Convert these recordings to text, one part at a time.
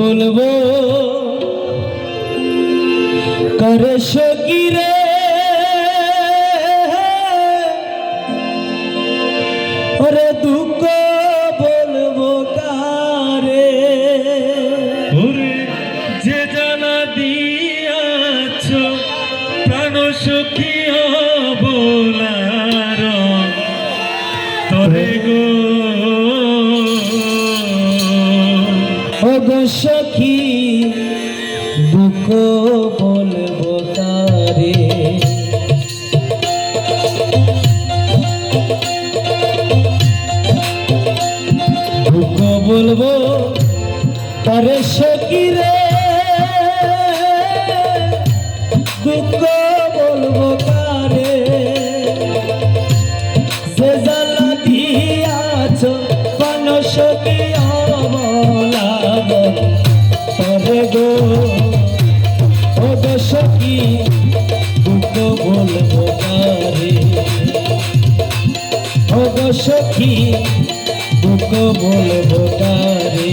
বলব করে গো সখী দুঃখ বলব তারে। দুঃখ বলব তারে সখী ও গো সখী দুঃখ বলব কারে?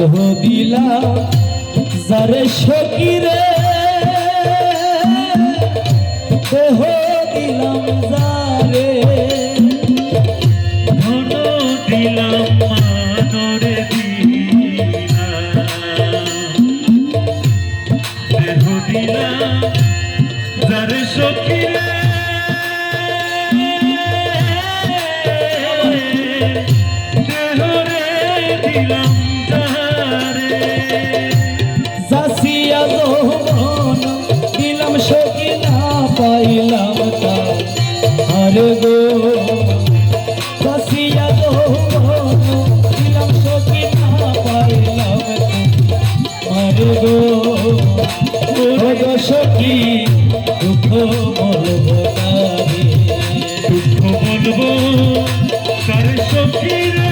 দেহ দিলাম যারে সকিরে। দেহ দিলাম যারে, ধন দিলাম মানরে দেহ দিলাম যারে সখী রে দেহ রে দিলাম সখী দুঃখ বলব তারে? দুঃখ বলব তার সখী রে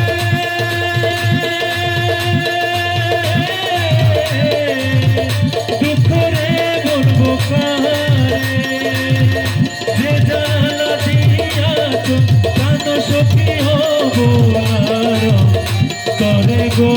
দুঃখ রে বলব যে জানা দিয়াছ কান সখী হব করে গো।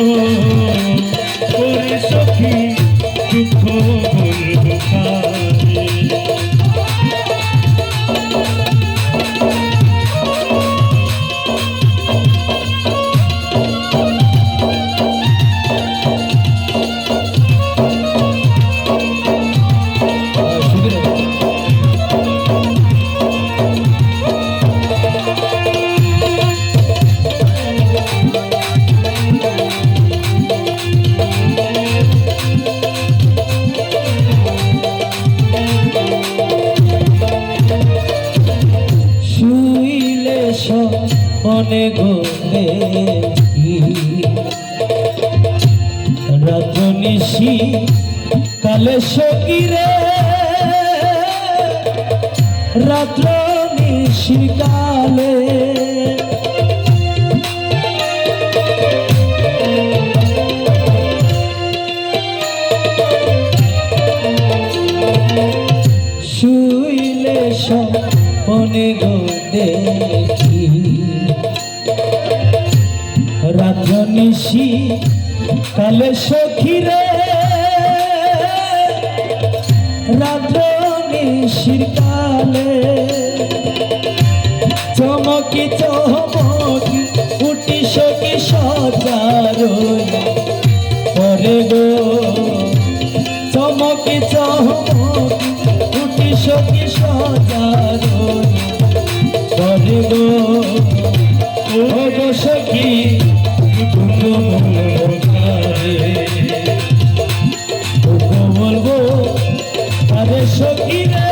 সনে গোলে রাত নিশি কালে সকিরে রাত্র নিশি কালে শুইলে সনে গো দেখি। নিশি কালে সখিরে রাত্র নিশির কালে চমকি চমকি উঠি সখি সজার পরে গো, চমকি চমকি উঠি সখি সজার পরে গো বলব আরে সখী রে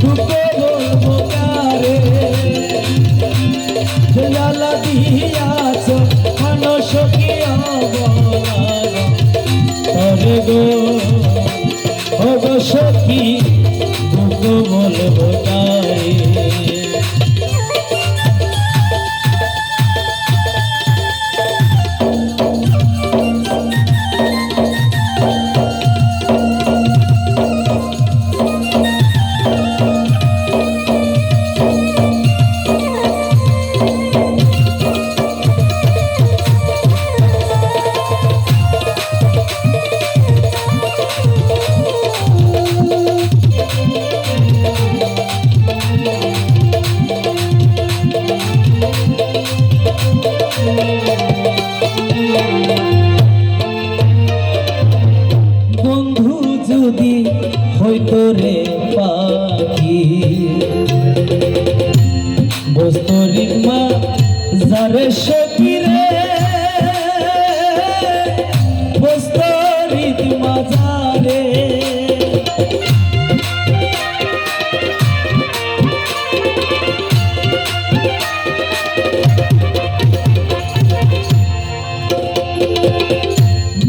দুটো বলব কারে জালা দিয়াছ খানো সখী আরে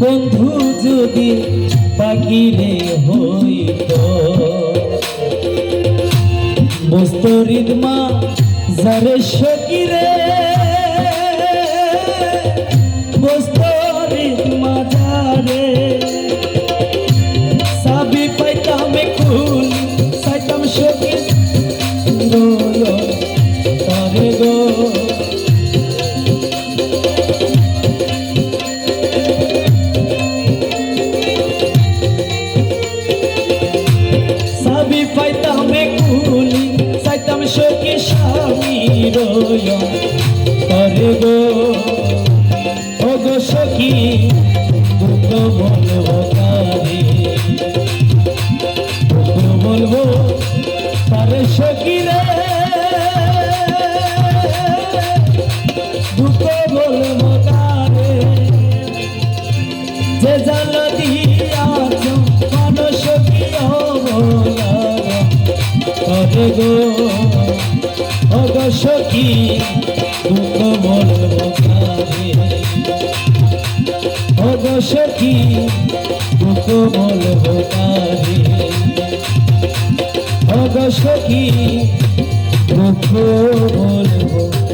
বন্ধু যদি পাখিরে হইত বস্তরিত মা যারে সকিরে বলব তারে বলব তারে সখী রে দুঃখ বলব তারে যে জাল দিয়াছ মানুষ কি অবলার গো অগ সখী দুঃখ বলব অগ সখী দুঃখ বলব তারে অগ সখী দুঃখ বলব